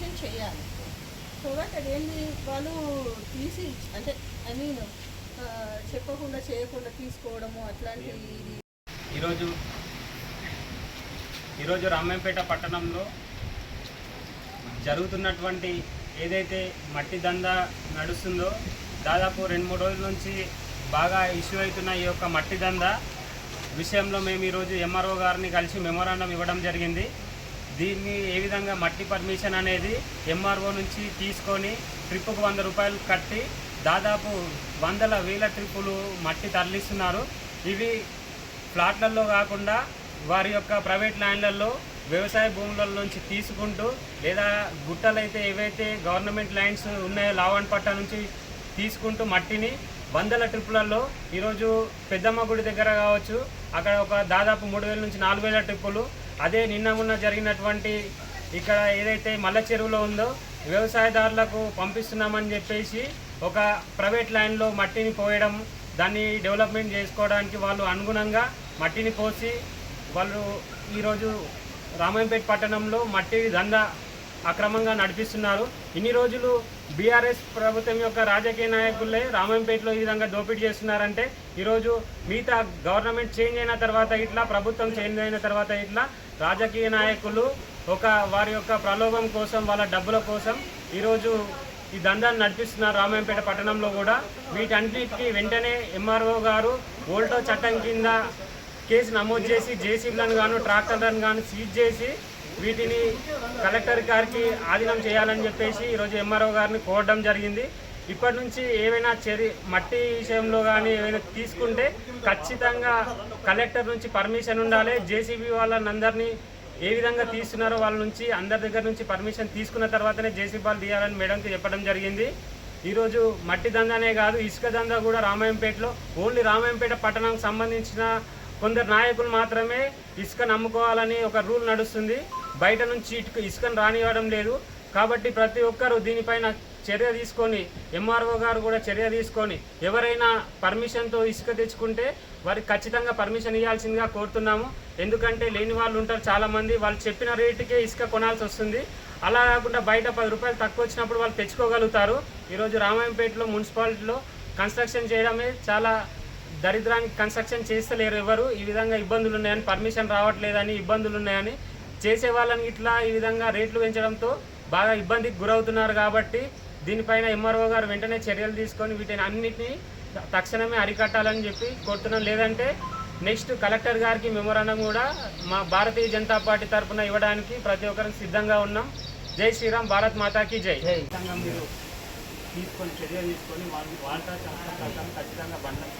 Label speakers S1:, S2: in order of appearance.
S1: Permission చేయాలి. So that వాళ్ళు తీసి అంటే ఐ మీన్ చెప్పకుండా చేయకుండా తీసుకోవడము అట్లాంటి
S2: ఈరోజు ఈరోజు రామాయంపేట పట్టణంలో జరుగుతున్నటువంటి ఏదైతే మట్టి దందా నడుస్తుందో దాదాపు రెండు మూడు రోజుల నుంచి బాగా ఇష్యూ అవుతున్న ఈ యొక్క మట్టి దందా విషయంలో మేము ఈరోజు ఎంఆర్ఓ గారిని కలిసి మెమోరాండం ఇవ్వడం జరిగింది. దీన్ని ఏ విధంగా మట్టి పర్మిషన్ అనేది ఎంఆర్ఓ నుంచి తీసుకొని ట్రిప్పుకు వంద రూపాయలు కట్టి దాదాపు వందల వేల ట్రిప్పులు మట్టి తరలిస్తున్నారు. ఇవి ఫ్లాట్లలో కాకుండా వారి యొక్క ప్రైవేట్ ల్యాండ్లలో వ్యవసాయ భూముల నుంచి తీసుకుంటూ లేదా గుట్టలైతే ఏవైతే గవర్నమెంట్ ల్యాండ్స్ ఉన్నాయో లావణపట్ట నుంచి తీసుకుంటూ మట్టిని వందల ట్రిప్పులలో ఈరోజు పెద్దమ్మ గుడి దగ్గర కావచ్చు అక్కడ ఒక దాదాపు మూడు వేల నుంచి నాలుగు వేల ట్రిప్పులు అదే నిన్న మొన్న జరిగినటువంటి ఇక్కడ ఏదైతే మల్ల చెరువులో ఉందో వ్యవసాయదారులకు పంపిస్తున్నామని చెప్పేసి ఒక ప్రైవేట్ ల్యాండ్లో మట్టిని పోయడం దాన్ని డెవలప్మెంట్ చేసుకోవడానికి వాళ్ళు అనుగుణంగా మట్టిని పోసి వాళ్ళు ఈరోజు రామాయంపేట పట్టణంలో మట్టి దంద అక్రమంగా నడిపిస్తున్నారు. ఇన్ని రోజులు బీఆర్ఎస్ ప్రభుత్వం యొక్క రాజకీయ నాయకులే రామంపేటలో ఈ విధంగా దోపిడీ చేస్తున్నారంటే ఈరోజు మిగతా గవర్నమెంట్ చేంజ్ అయిన తర్వాత ఇట్లా ప్రభుత్వం చేంజ్ అయిన తర్వాత ఇట్లా రాజకీయ నాయకులు ఒక వారి యొక్క ప్రలోభం కోసం వాళ్ళ డబ్బుల కోసం ఈరోజు ఈ దందాన్ని నడిపిస్తున్నారు రామాయంపేట పట్టణంలో కూడా. వీటన్నిటికీ వెంటనే ఎంఆర్ఓ గారు ఓల్టో చట్టం కింద కేసు నమోదు చేసి జేసీబీలను గాను ట్రాక్టర్లను గాను సీజ్ చేసి వీటిని కలెక్టర్ గారికి ఆధీనం చేయాలని చెప్పేసి ఈరోజు ఎంఆర్ఓ గారిని కోరడం జరిగింది. ఇప్పటి నుంచి ఏవైనా చర్య మట్టి విషయంలో కానీ ఏమైనా తీసుకుంటే ఖచ్చితంగా కలెక్టర్ నుంచి పర్మిషన్ ఉండాలి. జేసీబీ వాళ్ళని ఏ విధంగా తీస్తున్నారో వాళ్ళ నుంచి అందరి దగ్గర నుంచి పర్మిషన్ తీసుకున్న తర్వాతనే జేసీబీ వాళ్ళు తీయాలని మేడంకి చెప్పడం జరిగింది. ఈరోజు మట్టి దందానే కాదు ఇసుక దందా కూడా రామాయంపేటలో. ఓన్లీ రామాయంపేట పట్టణానికి సంబంధించిన కొందరు నాయకులు మాత్రమే ఇసుక నమ్ముకోవాలని ఒక రూల్ నడుస్తుంది. బయట నుంచి ఇటుక ఇసుకను రానివ్వడం లేదు. కాబట్టి ప్రతి ఒక్కరూ దీనిపైన చర్య తీసుకొని ఎంఆర్ఓ గారు కూడా చర్య తీసుకొని ఎవరైనా పర్మిషన్తో ఇసుక తెచ్చుకుంటే వారికి ఖచ్చితంగా పర్మిషన్ ఇవ్వాల్సిందిగా కోరుతున్నాము. ఎందుకంటే లేని వాళ్ళు ఉంటారు చాలామంది. వాళ్ళు చెప్పిన రేటుకే ఇసుక కొనాల్సి వస్తుంది. అలా కాకుండా బయట పది రూపాయలు తక్కువ వచ్చినప్పుడు వాళ్ళు తెచ్చుకోగలుగుతారు. ఈరోజు రామాయంపేటలో మున్సిపాలిటీలో కన్స్ట్రక్షన్ చేయడమే చాలా దరిద్రానికి కన్స్ట్రక్షన్ చేస్తలేరు ఎవరు. ఈ విధంగా ఇబ్బందులు ఉన్నాయని పర్మిషన్ రావట్లేదని ఇబ్బందులు ఉన్నాయని చేసే వాళ్ళని ఇట్లా ఈ విధంగా రేట్లు పెంచడంతో బాగా ఇబ్బందికి గురవుతున్నారు కాబట్టి దీనిపైన ఎంఆర్ఓ గారు వెంటనే చర్యలు తీసుకొని వీటిని అన్నిటినీ తక్షణమే అరికట్టాలని చెప్పి కోరుతున్నాం. లేదంటే నెక్స్ట్ కలెక్టర్ గారికి మెమోరాండం కూడా మా భారతీయ జనతా పార్టీ తరఫున ఇవ్వడానికి ప్రతి ఒక్కరికి సిద్ధంగా ఉన్నాం. జై శ్రీరామ్ భారత్ మాతాకి జై. మీరు తీసుకొని చర్యలు తీసుకొని వాళ్ళు వాళ్ళ ఖచ్చితంగా బండ్లను